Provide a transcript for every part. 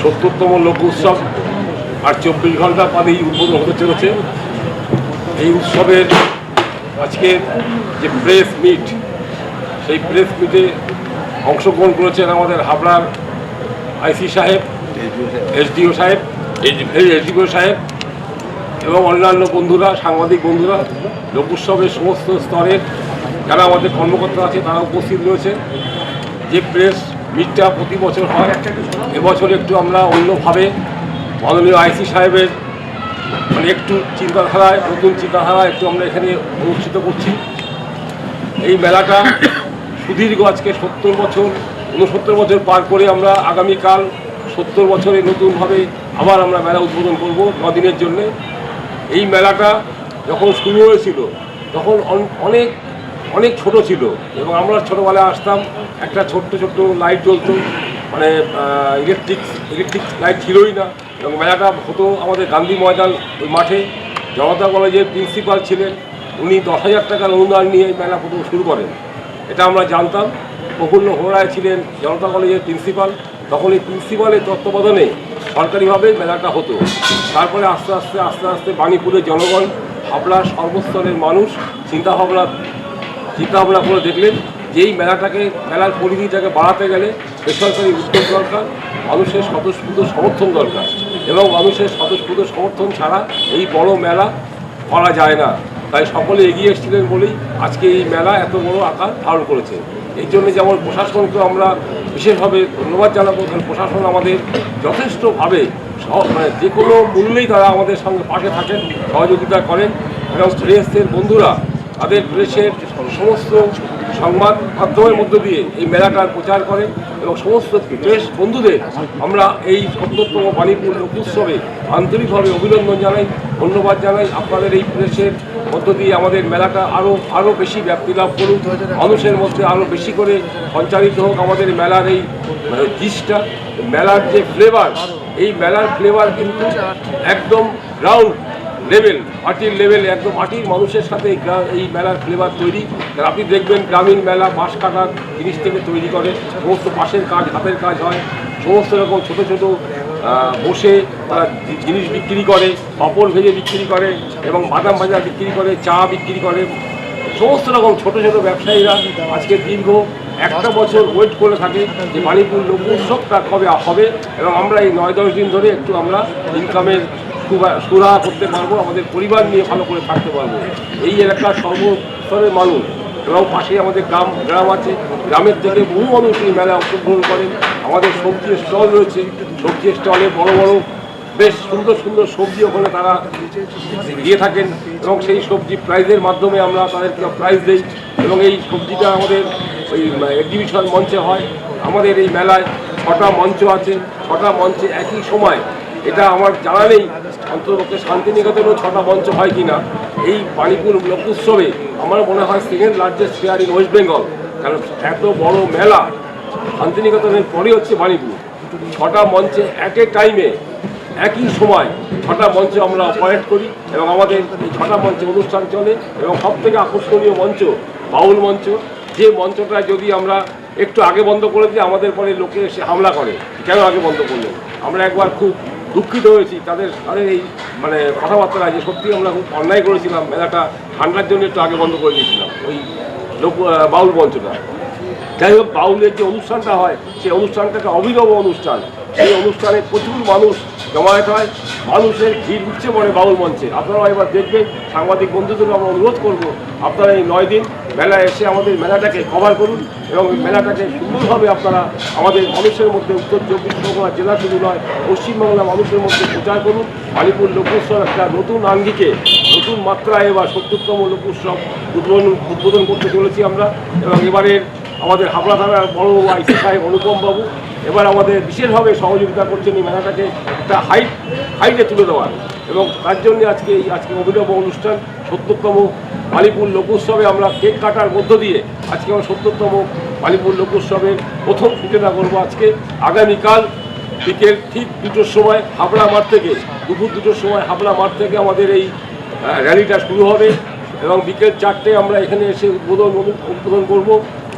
সত্তরতম লোক উৎসব আর চব্বিশ ঘণ্টা বাদেই উদ্বোধন হতে চলেছে। এই উৎসবের আজকে যে প্রেস মিট সেই প্রেস মিটে অংশগ্রহণ করেছেন আমাদের হাবড়ার আইসি সাহেব, এসডিও সাহেব এসডিও সাহেব এবং অন্যান্য বন্ধুরা, সাংবাদিক বন্ধুরা। লোক উৎসবের সমস্ত স্তরের যারা আমাদের কর্মকর্তা আছে, তারা উপস্থিত রয়েছে। যে প্রেস মিটটা প্রতি বছর হয়, এবছর একটু আমরা অন্যভাবে মাননীয় আইসি সাহেবের মানে একটু চিন্তাধারায়, নতুন চিন্তাধারা একটু আমরা এখানে অনুষ্ঠিত করছি। এই মেলাটা সুদীর্ঘ আজকে সত্তর বছর, ঊনসত্তর বছর পার করে আমরা আগামীকাল সত্তর বছরে নতুনভাবে আবার আমরা মেলা উদ্বোধন করব দিনের জন্যে। এই মেলাটা যখন শুরু হয়েছিল, তখন অনেক অনেক ছোট ছিল এবং আমরা ছোটোবেলায় আসতাম একটা ছোট্ট ছোট্ট লাইট জ্বলতো। মানে ইলেকট্রিক ইলেকট্রিক লাইট ছিলই না। এবং মেলাটা হতো আমাদের গান্ধী ময়দান ওই মাঠে। জনতা কলেজের প্রিন্সিপাল ছিলেন। উনি দশ হাজার টাকার অনুদান নিয়ে মেলা প্রথম শুরু করেন। এটা আমরা জানতাম। প্রফুল্ল হোড়ায় ছিলেন জনতা কলেজের প্রিন্সিপাল তখন এই প্রিন্সিপালের তত্ত্বাবধানে সরকারিভাবে মেলাটা হতো। তারপরে আস্তে আস্তে আস্তে আস্তে বাণীপুরের জনগণ, হাবড়ার সর্বস্তরের মানুষ চিন্তাভাবনা চিন্তাভাবনা করে দেখলেন। যে এই মেলাটাকে, মেলার পরিধিটাকে বাড়াতে গেলে বেসরকারি উদ্যোগ দরকার, মানুষের স্বতঃস্ফূর্ত সমর্থন দরকার এবং মানুষের স্বতঃস্ফূর্ত সমর্থন ছাড়া এই বড় মেলা করা যায় না। তাই সকলে এগিয়ে এসেছিলেন বলেই আজকে এই মেলা এত বড় আকার ধারণ করেছে। এই জন্য যেমন প্রশাসনকে আমরা বিশেষভাবে ধন্যবাদ জানাব, কারণ প্রশাসন আমাদের যথেষ্টভাবে মানে যে কোনো মূল্যেই তারা আমাদের সঙ্গে পাশে থাকেন, সহযোগিতা করেন। এবং প্রেসের বন্ধুরা, তাদের প্রেসের সমস্ত সংবাদ মাধ্যমের মধ্য দিয়ে এই মেলাটার প্রচার করে এবং সমস্ত প্রেস বন্ধুদের আমরা এই সত্তরতম বাণীপুর লোক উৎসবে আন্তরিকভাবে অভিনন্দন জানাই, ধন্যবাদ জানাই। আপনাদের এই প্রেসের মধ্য দিয়ে আমাদের মেলাটা আরও আরও বেশি ব্যাপ্তি লাভ করুক, মানুষের মধ্যে আরও বেশি করে সঞ্চারিত হোক আমাদের মেলার এই জিসটা মেলার যে ফ্লেভার এই মেলার ফ্লেভার কিন্তু একদম গ্রাউন্ড লেভেল, মাটির লেভেল, একদম মাটির মানুষের সাথে এই এই মেলার ফ্লেভার তৈরি। আপনি দেখবেন গ্রামীণ মেলা, বাঁশ কাটার জিনিস থেকে তৈরি করে। সমস্ত পাশের কাজ, হাতের কাজ হয়। সমস্ত রকম ছোট ছোট বসে তারা জিনিস বিক্রি করে, পাঁপড় ভেজে বিক্রি করে এবং বাদাম ভাজা বিক্রি করে, চা বিক্রি করে। সমস্ত রকম ছোট ছোট ব্যবসায়ীরা আজকে দীর্ঘ একটা বছর ওয়েট করে থাকে যে মানিপুর লোক উৎসবটা কবে হবে এবং আমরা এই নয় দশ দিন ধরে একটু আমরা ইনকামের সুরা- করতে পারব, আমাদের পরিবার নিয়ে ভালো করে থাকতে পারব। এই এলাকার সর্বস্তরের মানুষ এবং পাশে আমাদের গ্রাম গ্রাম আছে। গ্রামের থেকে বহু মানুষ এই মেলায় অংশগ্রহণ করেন। আমাদের সবজির স্টল রয়েছে। সবজির স্টলে বড় বড় বেশ সুন্দর সুন্দর সবজি ওখানে তারা দিয়ে থাকেন এবং সেই সবজি প্রাইজের মাধ্যমে আমরা তাদেরকে প্রাইজ দিই এবং এই সবজিটা আমাদের ওই এক্সিবিশন মঞ্চে হয়। আমাদের এই মেলায় ছটা মঞ্চ আছে। ছটা মঞ্চে একই সময় এটা আমার জানা নেই। অন্ততপক্ষে শান্তিনিকেতনেও ছটা মঞ্চ হয় কি না এই বাণীপুর লোক উৎসবে আমার মনে হয় second largest fair in West Bengal কারণ এত বড় মেলা শান্তিনিকেতনের পরে হচ্ছে বাণীপুর। ছটা মঞ্চে অ্যাট এ টাইমে একই সময় ছটা মঞ্চে আমরা অপারেট করি এবং আমাদের এই ছটা মঞ্চে অনুষ্ঠান চলে এবং সব থেকে আকর্ষণীয় মঞ্চ বাউল মঞ্চ। যে মঞ্চটা যদি আমরা একটু আগে বন্ধ করে দিই, আমাদের পরে লোকে এসে হামলা করে। কেন আগে বন্ধ করলেন আমরা একবার খুব দুঃখিত হয়েছি। তাদের তাদের এই মানে কথাবার্তা যে সত্যি আমরা খুব অন্যায় করেছিলাম, মেলাটা ঠান্ডার জন্য একটু আগে বন্ধ করে দিয়েছিলাম, ওই লোক বাউল মঞ্চটা। যাই হোক, বাউলের যে অনুষ্ঠানটা হয়, সেই অনুষ্ঠানটা একটা অভিনব অনুষ্ঠান। সেই অনুষ্ঠানে প্রচুর মানুষ জমায়েত হয়, মানুষের ভিড় উঠছে পড়ে বাউল মঞ্চে। আপনারাও এবার দেখবেন, সাংবাদিক বন্ধুদের আমরা অনুরোধ করব, আপনারা এই নয় দিন মেলায় এসে আমাদের মেলাটাকে কভার করুন এবং মেলাটাকে সুন্দরভাবে আপনারা আমাদের মানুষের মধ্যে উত্তর চব্বিশ পরগনা জেলা শুধু নয় পশ্চিমবাংলার মানুষের মধ্যে প্রচার করুন। আলিপুর লোকোৎসব একটা নতুন আঙ্গিকে, নতুন মাত্রায় এবার সত্তরতম লোকোৎসব উদ্বোধন উদ্বোধন করতে চলেছি আমরা। এবং এবারের আমাদের হাবড়া থানার বড় আইসি সাহেব অনুপম বাবু, এবার আমাদের বিশেষভাবে সহযোগিতা করছেন এই মেলাটাকে একটা হাইট হাইটে তুলে দেওয়ার। এবং তার জন্য আজকে এই, আজকে অভিনব অনুষ্ঠান। সত্তরতম মালিপুর লোকোৎসবে আমরা কেক কাটার মধ্য দিয়ে আজকে আমরা সত্তরতম মালিপুর লোকোৎসবের প্রথম সূচনা করব আজকে। আগামীকাল বিকেল ঠিক দুটোর সময় হাবড়া মাঠ থেকে, দুপুর দুটোর সময় হাবড়া মাঠ থেকে আমাদের এই র্যালিটা শুরু হবে এবং বিকেল চারটে আমরা এখানে এসে উদ্বোধন উদ্বোধন করব।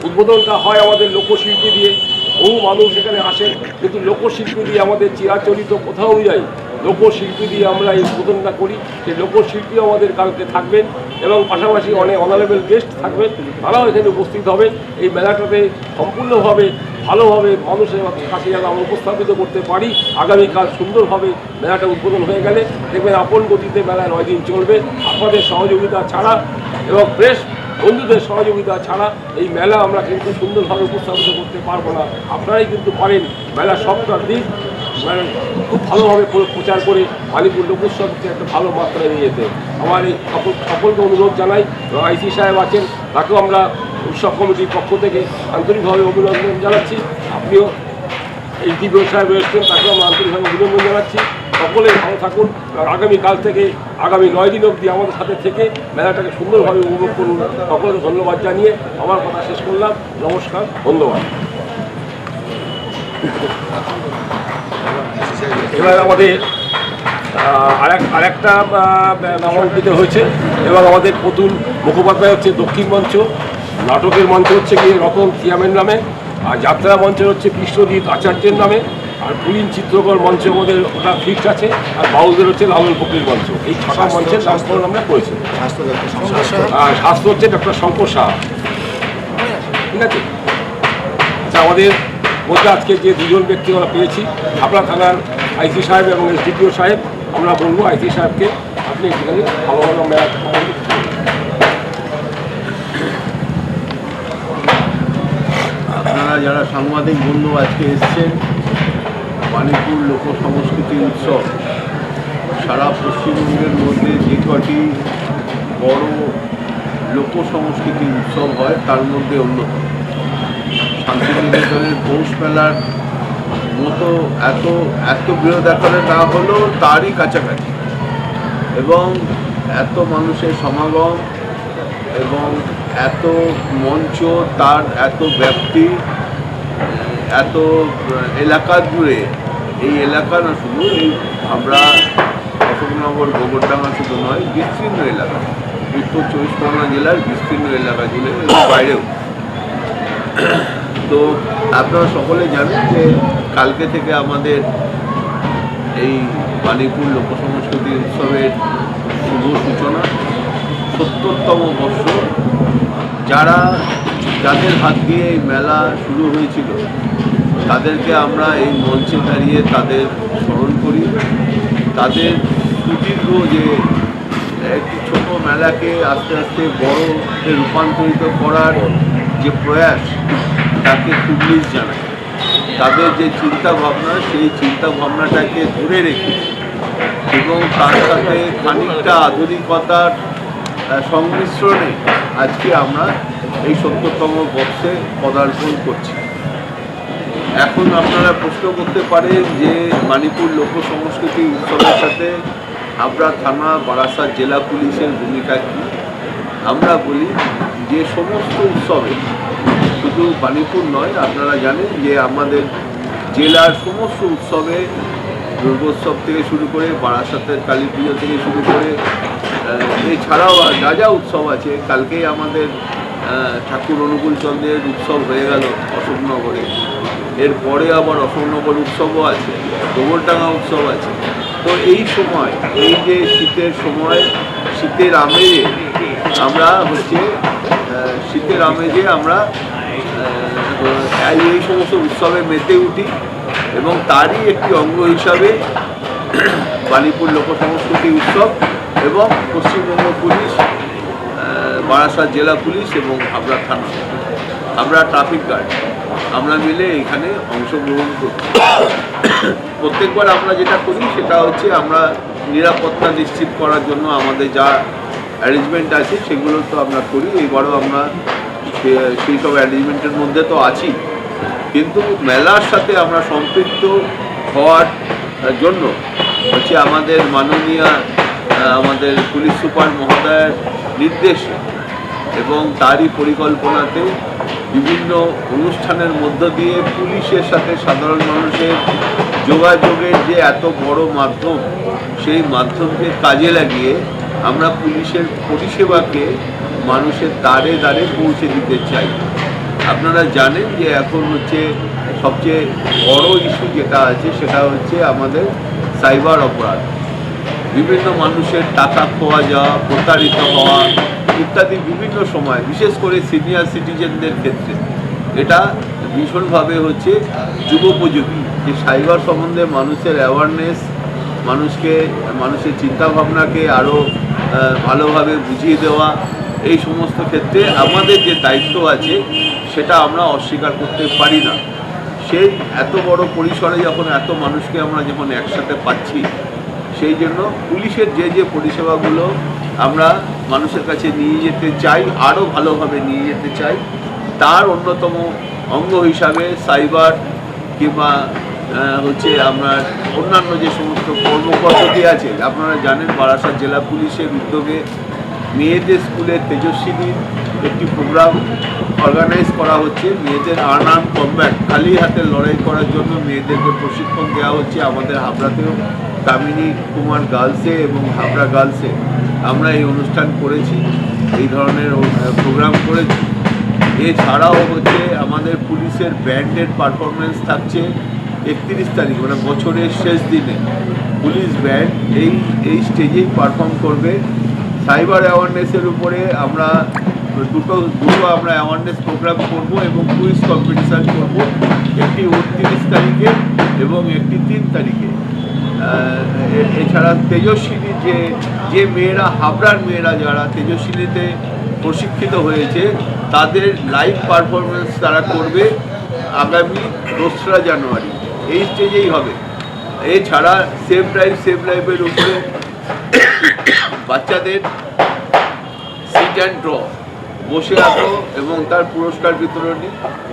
উদ্বোধনটা হয় আমাদের লোকশিল্পী দিয়ে। বহু মানুষ এখানে আসেন কিন্তু লোকশিল্পী দিয়ে আমাদের চিরাচরিত কোথাও অনুযায়ী লোকশিল্পী দিয়ে আমরা এই উদ্বোধনটা করি। সেই লোকশিল্পী আমাদের কালকে থাকবেন এবং পাশাপাশি অনেক অনারেবল গেস্ট থাকবেন। তারাও এখানে উপস্থিত হবেন। এই মেলাটাতে সম্পূর্ণভাবে, ভালোভাবে মানুষের কাছে যেন আমরা উপস্থাপিত করতে পারি। আগামীকাল সুন্দরভাবে মেলাটা উদ্বোধন হয়ে গেলে দেখবেন আপন গতিতে মেলা নয় দিন চলবে। আপনাদের সহযোগিতা ছাড়া এবং প্রেস বন্ধুদের সহযোগিতা ছাড়া এই মেলা আমরা কিন্তু সুন্দরভাবে উপস্থাপিত করতে পারব না। আপনারাই কিন্তু পারেন মেলা সবটা দিক মানে খুব ভালোভাবে প্রচার করে আলিপুর লোকোৎসবকে একটা ভালো মাত্রায় নিয়ে যেতে। আমার এই সকল সকলকে অনুরোধ জানাই আইসি সাহেব আছেন, তাকেও আমরা উৎসব কমিটির পক্ষ থেকে আন্তরিকভাবে অভিনন্দন জানাচ্ছি। আপনিও এই ডিপিও সাহেব এসছেন তাকেও আমরা আন্তরিকভাবে অভিনন্দন জানাচ্ছি। সকলে ভালো থাকুন। আগামীকাল থেকে, আগামী নয় দিন অবধি আমাদের সাথে থেকে মেলাটাকে সুন্দরভাবে উপভোগ করুন। সকলকে ধন্যবাদ জানিয়ে আমার কথা শেষ করলাম। নমস্কার, ধন্যবাদ। এবার আমাদের আরেক, আরেকটা নামাঙ্কিত হয়েছে। এবং আমাদের প্রতুল মুখোপাধ্যায় হচ্ছে দক্ষিণ মঞ্চ। নাটকের মঞ্চ হচ্ছে গিয়ে রতন সিয়ামের নামে। আর যাত্রা মঞ্চ হচ্ছে বিশ্বজিৎ আচার্যের নামে আর পুলিন চিত্রকর মঞ্চ আমাদের ওটা ফিক্সড আছে আর বাউলদের হচ্ছে লালন ফকির মঞ্চ। এই ছটা মঞ্চের নামকরণ আমরা করেছি। আর স্বাস্থ্য হচ্ছে ডক্টর শঙ্কর সাহা ঠিক আছে? আচ্ছা আমাদের মধ্যে আজকে যে দুজন ব্যক্তি আমরা পেয়েছি হাবড়া থানার আইসি সাহেব এবং এসডিপিও সাহেব আমরা বলব আইসি সাহেবকে আপনি এখানে ভালো ভালো যারা সাংবাদিক বন্ধু আজকে এসছেন মানিপুর লোক সংস্কৃতি উৎসব, সারা পশ্চিমবঙ্গের মধ্যে যে কটি বড় লোক সংস্কৃতি উৎসব হয়, তার মধ্যে অন্যতম। শান্তিনিকেতনের পৌষ মেলার মতো এত এত বৃহৎ আকারে না হলেও তারই কাছাকাছি। এবং এত মানুষের সমাগম এবং এত মঞ্চ, তার এত ব্যাপ্তি এত এলাকা জুড়ে, এই এলাকা না শুধু, এই আমরা অশোকনগর, গোবরডাঙ্গা শুধু নয়, বিস্তীর্ণ এলাকা। উত্তর চব্বিশ পরগনা জেলার বিস্তীর্ণ এলাকা জুড়ে বাইরেও। তো আপনারা সকলে জানেন যে কালকে থেকে আমাদের এই মানিপুর লোকসংস্কৃতি উৎসবের শুভ সূচনা, সত্তরতম বর্ষ। যারা যাদের হাত দিয়ে এই মেলা শুরু হয়েছিল, তাদেরকে আমরা এই মঞ্চে দাঁড়িয়ে তাদের স্মরণ করি। তাদের সুদীর্ঘ যে একটি ছোট মেলাকে আস্তে আস্তে বড়তে রূপান্তরিত করার যে প্রয়াস, তাকে কুবলিশ জানায়। তাদের যে চিন্তা ভাবনা সেই চিন্তা ভাবনাটাকে ধরে রেখে এবং তার সাথে খানিকটা আধুনিকতার সংমিশ্রণে আজকে আমরা এই সত্তরতম বর্ষে পদার্পণ করছে। এখন আপনারা প্রশ্ন করতে পারেন যে মানিপুর লোক সংস্কৃতি উৎসবের সাথে আমরা থানা, বারাসাত জেলা পুলিশের ভূমিকা কী? আমরা বলি যে সমস্ত উৎসবে শুধু বাণীপুর নয়, আপনারা জানেন যে আমাদের জেলার সমস্ত উৎসবে দুর্গোৎসব থেকে শুরু করে বারাসাতের কালী পুজো থেকে শুরু করে এছাড়াও যা যা উৎসব আছে, কালকেই আমাদের ঠাকুর অনুকূল চন্দ্রের উৎসব হয়ে গেল অশোকনগরে। এরপরে আবার অশোকনগর উৎসবও আছে, গোবরডাঙ্গা উৎসব আছে। তো এই সময়, এই যে শীতের সময়, শীতের আমেজে আমরা হচ্ছে শীতের আমেজে আমরা এই সমস্ত উৎসবে মেতে উঠি এবং তারই একটি অঙ্গ হিসাবে বালিপুর লোক সংস্কৃতি উৎসব এবং পশ্চিমবঙ্গ পুলিশ বারাসাত জেলা পুলিশ এবং হাবড়া থানা। আমরা ট্রাফিক গার্ড আমরা মিলে এখানে অংশগ্রহণ করছি। প্রত্যেকবার আমরা যেটা করি সেটা হচ্ছে আমরা নিরাপত্তা নিশ্চিত করার জন্য আমাদের যা অ্যারেঞ্জমেন্ট আছে সেগুলো তো আমরা করি। এবারও আমরা সেই সব অ্যারেঞ্জমেন্টের মধ্যে তো আছি। কিন্তু মেলার সাথে আমরা সম্পৃক্ত হওয়ার জন্য হচ্ছে আমাদের মাননীয় আমাদের পুলিশ সুপার মহোদয়ের নির্দেশে এবং তারই পরিকল্পনাতে বিভিন্ন অনুষ্ঠানের মধ্য দিয়ে পুলিশের সাথে সাধারণ মানুষের যোগাযোগের যে এত বড় মাধ্যম, সেই মাধ্যমকে কাজে লাগিয়ে আমরা পুলিশের পরিষেবাকে মানুষের দ্বারে দ্বারে পৌঁছে দিতে চাই। আপনারা জানেন যে এখন হচ্ছে সবচেয়ে বড় ইস্যু যেটা আছে, সেটা হচ্ছে আমাদের সাইবার অপরাধ। বিভিন্ন মানুষের টাকা খোয়া যাওয়া, প্রতারিত হওয়া ইত্যাদি বিভিন্ন সময়, বিশেষ করে সিনিয়র সিটিজেনদের ক্ষেত্রে। এটা ভীষণভাবে হচ্ছে যুগোপযোগী। যে সাইবার সম্বন্ধে মানুষের অ্যাওয়ারনেস মানুষকে, মানুষের চিন্তাভাবনাকে আরও ভালোভাবে বুঝিয়ে দেওয়া, এই সমস্ত ক্ষেত্রে আমাদের যে দায়িত্ব আছে, সেটা আমরা অস্বীকার করতে পারি না। সেই এত বড় পরিসরে যখন এত মানুষকে আমরা যখন একসাথে পাচ্ছি, সেই জন্য পুলিশের যে যে পরিষেবাগুলো আমরা মানুষের কাছে নিয়ে যেতে চাই আরও ভালোভাবে নিয়ে যেতে চাই। তার অন্যতম অঙ্গ হিসাবে সাইবার কিংবা হচ্ছে আপনার অন্যান্য যে সমস্ত কর্মপদ্ধতি আছে, আপনারা জানেন বারাসাত জেলা পুলিশের উদ্যোগে মেয়েদের স্কুলের তেজস্বিনীর একটি প্রোগ্রাম অর্গানাইজ করা হচ্ছে। মেয়েদের আর্ন কমব্যাট খালি হাতে লড়াই করার জন্য মেয়েদেরকে প্রশিক্ষণ দেওয়া হচ্ছে আমাদের হাবড়াতেও। কামিনী কুমার গার্লসে এবং হাবড়া গার্লসে আমরা এই অনুষ্ঠান করেছি, এই ধরনের প্রোগ্রাম করেছি। এছাড়াও হচ্ছে আমাদের পুলিশের ব্যান্ডের পারফরমেন্স থাকছে একত্রিশ তারিখ মানে বছরের শেষ দিনে। পুলিশ ব্যান্ড এই এই স্টেজেই পারফর্ম করবে। সাইবার অ্যাওয়ারনেসের উপরে আমরা দুটো দুটো আমরা অ্যাওয়ারনেস প্রোগ্রাম করব এবং কুইজ কম্পিটিশান করব। একটি উনত্রিশ তারিখে এবং একটি তিন তারিখে। এছাড়া তেজস্বিনী যে যে মেয়েরা, হাবড়ার মেয়েরা যারা তেজস্বিনীতে প্রশিক্ষিত হয়েছে, তাদের লাইভ পারফরমেন্স তারা করবে আগামী দোসরা জানুয়ারি। এই স্টেজেই হবে। এছাড়া সেভ ড্রাইভ সেভ লাইফের উপরে বাচ্চাদের সিট অ্যান্ড ড্র বসে আঁকো এবং তার পুরস্কার বিতরণী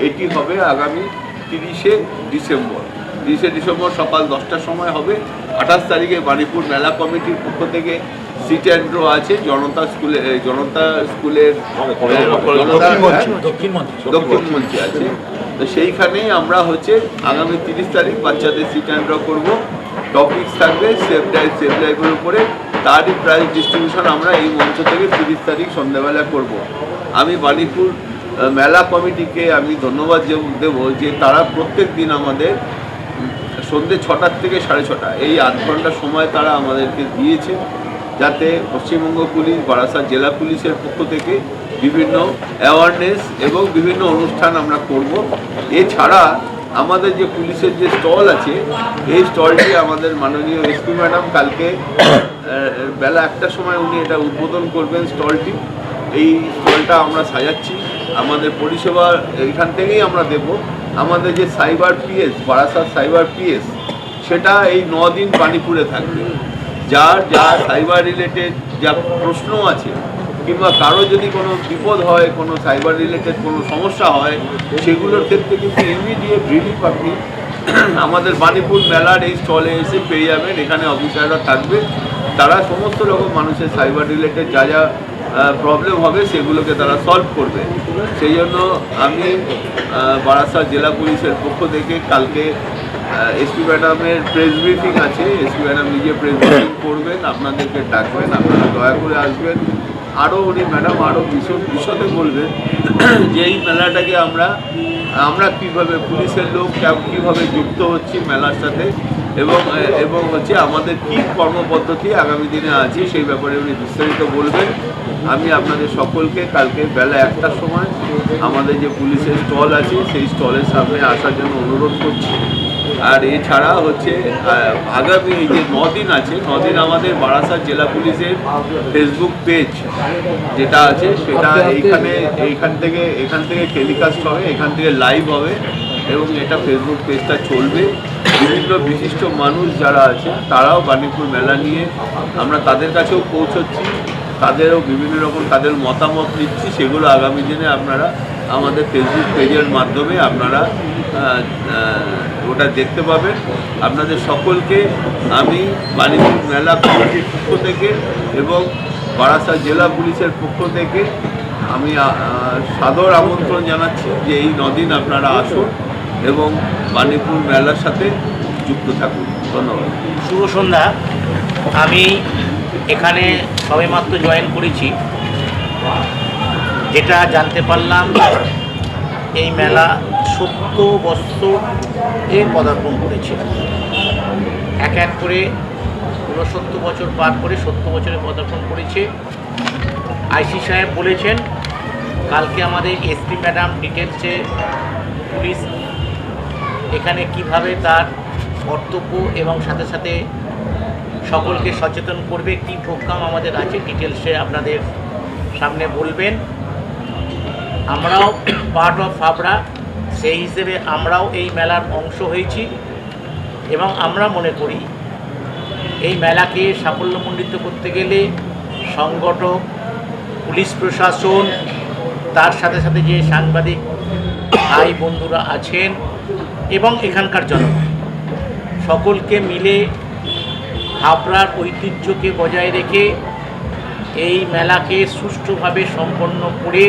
এটি হবে আগামী তিরিশে ডিসেম্বর। তিরিশে ডিসেম্বর সকাল দশটার সময় হবে। আঠাশ তারিখে বাণীপুর মেলা কমিটির পক্ষ থেকে সিট অ্যান্ড ড্র আছে। জনতা স্কুলে জনতা স্কুলের হ্যাঁ? দক্ষিণ মঞ্চে আছে। তো সেইখানেই আমরা হচ্ছে আগামী তিরিশ তারিখ বাচ্চাদের সিট অ্যান্ড ড্র করব। টপিকস থাকবে সেফ ড্রাইভ সেফ ড্রাইভের উপরে। তারই প্রাইজ ডিস্ট্রিবিউশন আমরা এই মঞ্চ থেকে তিরিশ তারিখ সন্ধ্যাবেলা করব। আমি বাণীপুর মেলা কমিটিকে আমি ধন্যবাদ দেবো যে তারা প্রত্যেক দিন আমাদের সন্ধ্যে ছটার থেকে সাড়ে ছটা, এই আধ ঘণ্টা সময় তারা আমাদেরকে দিয়েছে যাতে পশ্চিমবঙ্গ পুলিশ, বারাসাত জেলা পুলিশের পক্ষ থেকে বিভিন্ন অ্যাওয়ারনেস এবং বিভিন্ন অনুষ্ঠান আমরা করব। এছাড়া আমাদের যে পুলিশের যে স্টল আছে, এই স্টলটি আমাদের মাননীয় এসপি ম্যাডাম কালকে বেলা একটার সময় উনি এটা উদ্বোধন করবেন স্টলটি। এই স্টলটা আমরা সাজাচ্ছি। আমাদের পরিষেবা এখান থেকেই আমরা দেব। আমাদের যে cyber PS, Barasat cyber PS, সেটা এই দিন বাণীপুরে থাকবে। যার যা সাইবার রিলেটেড যা প্রশ্ন আছে, কিংবা কারও যদি কোনো বিপদ হয়, কোনো সাইবার রিলেটেড কোনো সমস্যা হয়, সেগুলোর ক্ষেত্রে কিন্তু ইমিডিয়েট রিলিফ আপনি আমাদের বাণীপুর মেলার এই স্টলে এসে পেয়ে যাবেন। এখানে অফিসাররা থাকবে। তারা সমস্ত রকম মানুষের সাইবার রিলেটেড যা যা প্রবলেম হবে, সেগুলোকে তারা সলভ করবে। সেই জন্য আমি বারাসাত জেলা পুলিশের পক্ষ থেকে কালকে এসপি ম্যাডামের প্রেস ব্রিফিং আছে। এসপি ম্যাডাম নিজে প্রেস ব্রিফিং করবেন, আপনাদেরকে ডাকবেন, আপনারা দয়া করে আসবেন। আরও উনি ম্যাডাম আরও বিশদ বিশদে বলবেন যে এই মেলাটাকে আমরা আমরা কীভাবে পুলিশের লোক কীভাবে যুক্ত হচ্ছি মেলার সাথে এবং এবং হচ্ছে আমাদের কী কর্মপদ্ধতি আগামী দিনে আছে সেই ব্যাপারে উনি বিস্তারিত বলবেন। আমি আপনাদের সকলকে কালকে বেলা একটার সময় আমাদের যে পুলিশের স্টল আছে সেই স্টলের সামনে আসার জন্য অনুরোধ করছি। আর এছাড়া হচ্ছে আগামী এই যে নদিন আছে নদিন আমাদের বারাসাত জেলা পুলিশের ফেসবুক পেজ যেটা আছে সেটা এইখানে এইখান থেকে এখান থেকে টেলিকাস্ট হবে এখান থেকে লাইভ হবে এবং এটা ফেসবুক পেজটা চলবে। বিভিন্ন বিশিষ্ট মানুষ যারা আছে তারাও বাণীপুর মেলা নিয়ে আমরা তাদের কাছেও পৌঁছচ্ছি। তাদেরও বিভিন্ন রকম তাদের মতামত নিচ্ছি, সেগুলো আগামী দিনে আপনারা আমাদের ফেসবুক পেজের মাধ্যমে আপনারা ওটা দেখতে পাবেন। আপনাদের সকলকে আমি বাণিজ্য মেলা কমিটির পক্ষ থেকে এবং বারাসাত জেলা পুলিশের পক্ষ থেকে আমি সাদর আমন্ত্রণ জানাচ্ছি যে এই নদিন আপনারা আসুন এবং বাণীপুর মেলার সাথে যুক্ত থাকুন। ধন্যবাদ। শুভ সন্ধ্যা। আমি এখানে সবেমাত্র জয়েন করেছি। যেটা জানতে পারলাম, এই মেলা সত্য বছরে পদার্পণ করেছে। এক এক করে ঊনসত্তর বছর পার করে সত্তর বছরে পদার্পণ করেছে। আইসি সাহেব বলেছেন, কালকে আমাদের এসপি ম্যাডাম ডিটেলসে পুলিশ, এখানে কীভাবে তার কর্তব্য এবং সাথে সাথে সকলকে সচেতন করবে, কী প্রোগ্রাম আমাদের আছে ডিটেলসে আপনাদের সামনে বলবেন। আমরাও পার্ট অফ হাবড়া, সেই হিসেবে আমরাও এই মেলার অংশ হয়েছি এবং আমরা মনে করি এই মেলাকে সাফল্যমণ্ডিত করতে গেলে সংগঠক, পুলিশ প্রশাসন, তার সাথে সাথে যে সাংবাদিক ভাই বন্ধুরা আছেন এবং এখানকার জনগণ, সকলকে মিলে হাবড়ার ঐতিহ্যকে বজায় রেখে এই মেলাকে সুষ্ঠুভাবে সম্পন্ন করে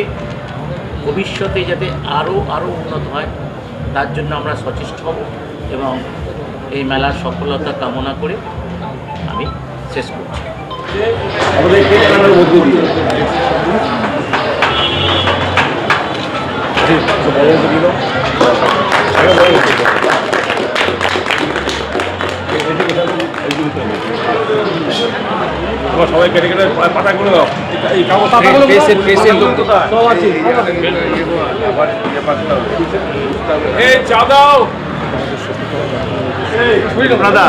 ভবিষ্যতে যাতে আরও আরও উন্নত হয়, তার জন্য আমরা সচেষ্ট হব এবং এই মেলার সফলতা কামনা করে আমি শেষ করছি। তোমার সবাই কেটে কেটে পাতা করে দাও। এই কাগজ লোক তো। সব আছে। এই চা দাও। এই, দাদা